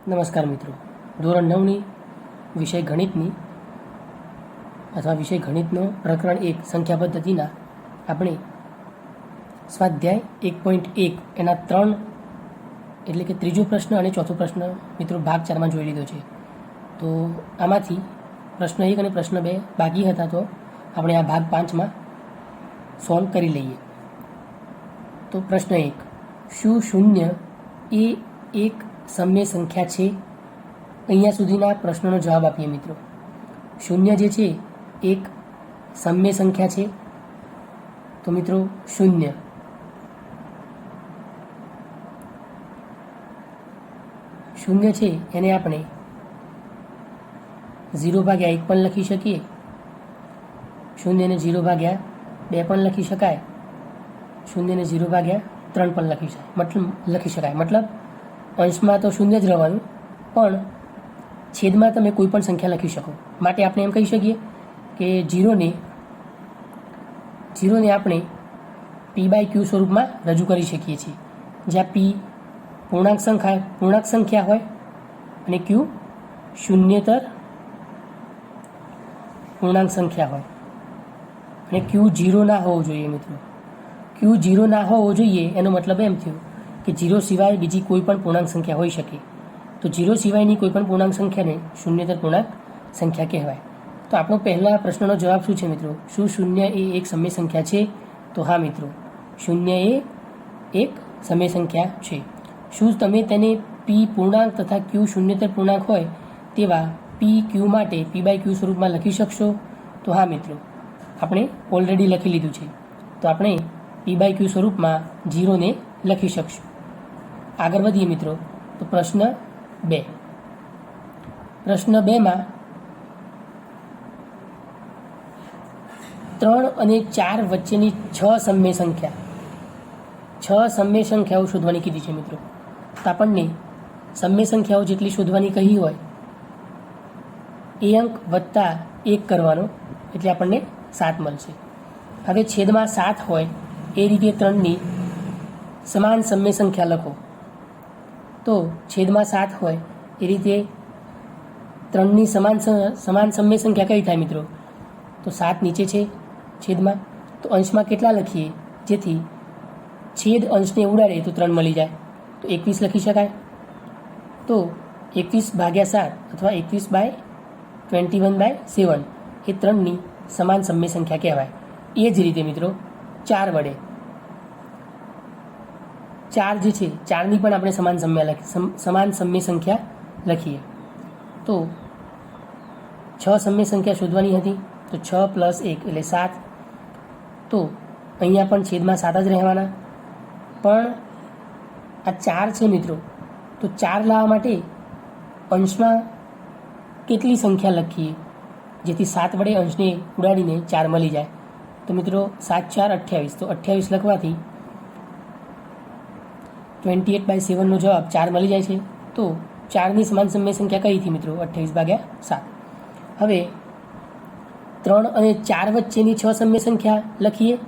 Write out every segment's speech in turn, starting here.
નમસ્કાર મિત્રો. ધોરણ નવની વિષય ગણિતની અથવા વિષય ગણિતનો પ્રકરણ એક સંખ્યા પદ્ધતિના આપણે સ્વાધ્યાય એક પોઈન્ટ એક એના ત્રણ એટલે કે ત્રીજો પ્રશ્ન અને ચોથો પ્રશ્ન મિત્રો ભાગ ચારમાં જોઈ લીધો છે. તો આમાંથી પ્રશ્ન એક અને પ્રશ્ન બે બાકી હતા તો આપણે આ ભાગ પાંચમાં સોલ્વ કરી લઈએ. તો પ્રશ્ન એક, શું શૂન્ય એ એક સમય સંખ્યા છે? અહીંયા સુધીના પ્રશ્નનો જવાબ આપીએ મિત્રો. શૂન્ય જે છે, એક સમય સંખ્યા છે. તો મિત્રો, શૂન્ય. શૂન્ય છે, એને આપણે ઝીરો ભાગ્યા એક પણ લખી શકીએ. શૂન્યને ઝીરો ભાગ્યા બે પણ લખી શકાય. શૂન્યને ઝીરો ભાગ્યા ત્રણ પણ લખી શકાય. મતલબ, લખી શકાય. મતલબ અંશમાં તો શૂન્ય જ રહેવાનું. પણ છેદમાં તમે કોઈ પણ સંખ્યા લખી શકો. માટે આપણે એમ કહી શકીએ કે જીરોને જીરોને આપણે પી બાય ક્યુ સ્વરૂપમાં રજૂ કરી શકીએ છીએ. જ્યાં પી પૂર્ણાંક સંખ્યા પૂર્ણાંક સંખ્યા હોય અને ક્યુ શૂન્યતર પૂર્ણાંક સંખ્યા હોય. અને ક્યુ જીરો ના હોવો જોઈએ મિત્રો. ક્યુ જીરો ના હોવો જોઈએ એનો મતલબ એમ થયો કે જીરો સિવાય બીજી કોઈ પણ પૂર્ણાંક સંખ્યા હોઈ શકે. તો જીરો સિવાયની કોઈ પણ પૂર્ણાંક સંખ્યાને શૂન્યતર પૂર્ણાંક સંખ્યા કહેવાય. તો આપણો પહેલા પ્રશ્નનો જવાબ શું છે મિત્રો? શું શૂન્ય એ એક સમય સંખ્યા છે? તો હા મિત્રો, શૂન્ય એ એક સમય સંખ્યા છે. શું તમે તેને પી પૂર્ણાંક તથા ક્યુ શૂન્યતર પૂર્ણાંક હોય તેવા પી ક્યુ માટે પી બાય ક્યુ સ્વરૂપમાં લખી શકશો? તો હા મિત્રો, આપણે ઓલરેડી લખી લીધું છે. તો આપણે પી બાય ક્યુ સ્વરૂપમાં જીરોને લખી શકશું. આગળ વધીએ મિત્રો. તો પ્રશ્ન બે. પ્રશ્ન બેમાં ત્રણ અને ચાર વચ્ચેની છ સમય સંખ્યા. છ સમય સંખ્યાઓ શોધવાની કીધી છે મિત્રો. તો આપણને સમ્ય સંખ્યાઓ જેટલી શોધવાની કહી હોય, એ અંક વત્તા એક કરવાનો, એટલે આપણને સાત મળશે. હવે છેદમાં સાત હોય, એ રીતે ત્રણની સમાન સમય સંખ્યા લખો. તો છેદમાં સાત હોય એ રીતે ત્રણની સમાન સમાન સમ્ય સંખ્યા કઈ થાય મિત્રો? તો સાત નીચે છે છેદમાં. તો અંશમાં કેટલા લખીએ? જેથી છેદ અંશને ઉડાડે તો ત્રણ મળી જાય. તો એકવીસ લખી શકાય. તો એકવીસ ભાગ્યા સાત અથવા એકવીસ by twenty one by seven એ ત્રણની સમાન સમ્ય સંખ્યા કહેવાય. એ જ રીતે મિત્રો ચાર વડે ચાર જે છે, ચારની પણ આપણે સમાન સમ્ય લખી સમાન સમય સંખ્યા લખીએ. તો છ સમ્ય સંખ્યા શોધવાની હતી, તો છ પ્લસ એક એટલે સાત. તો અહીંયા પણ છેદમાં સાત જ રહેવાના. પણ આ ચાર છે મિત્રો, તો ચાર લાવવા માટે અંશમાં કેટલી સંખ્યા લખીએ? જેથી સાત વડે અંશને ઉડાડીને ચાર મળી જાય. તો મિત્રો, સાત ચાર અઠ્યાવીસ. તો અઠ્યાવીસ લખવાથી ટ્વેન્ટી એટ બાય સેવનનો જવાબ ચાર મળી જાય છે. તો ચારની સમાન સમય સંખ્યા કઈ હતી મિત્રો? અઠ્યાવીસ ભાગ્યા સાત. હવે ત્રણ અને ચાર વચ્ચેની છ સમય સંખ્યા લખીએ?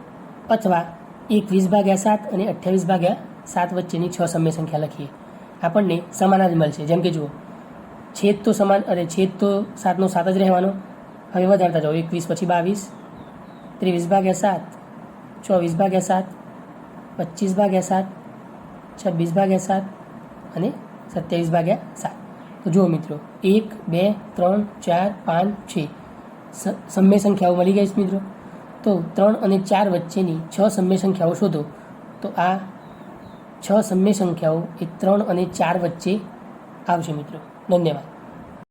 અથવા એકવીસ ભાગ્યા સાત અને અઠ્યાવીસ ભાગ્યા સાત વચ્ચેની છ સમય સંખ્યા લખીએ? આપણને સમાન જ મળશે. જેમ કે જુઓ, છેદ તો સમાન, અરે છેદ તો સાતનો સાત જ રહેવાનો. હવે વધારતા જાઓ. એકવીસ પછી બાવીસ, ત્રેવીસ ભાગ્યા સાત, ચોવીસ ભાગ્યા સાત, પચીસ ભાગ્યા સાત છવ્વીસ ભાગ્યા સાત અને સત્યાવીસ ભાગ્યા સાત. તો જુઓ મિત્રો, એક, બે, ત્રણ, ચાર, પાંચ, છ. સમય સંખ્યાઓ મળી ગઈ છે મિત્રો. તો ત્રણ અને ચાર વચ્ચેની છ સમ્ય સંખ્યાઓ શોધો. તો આ છ સમ્ય સંખ્યાઓ એ ત્રણ અને ચાર વચ્ચે આવશે મિત્રો. ધન્યવાદ.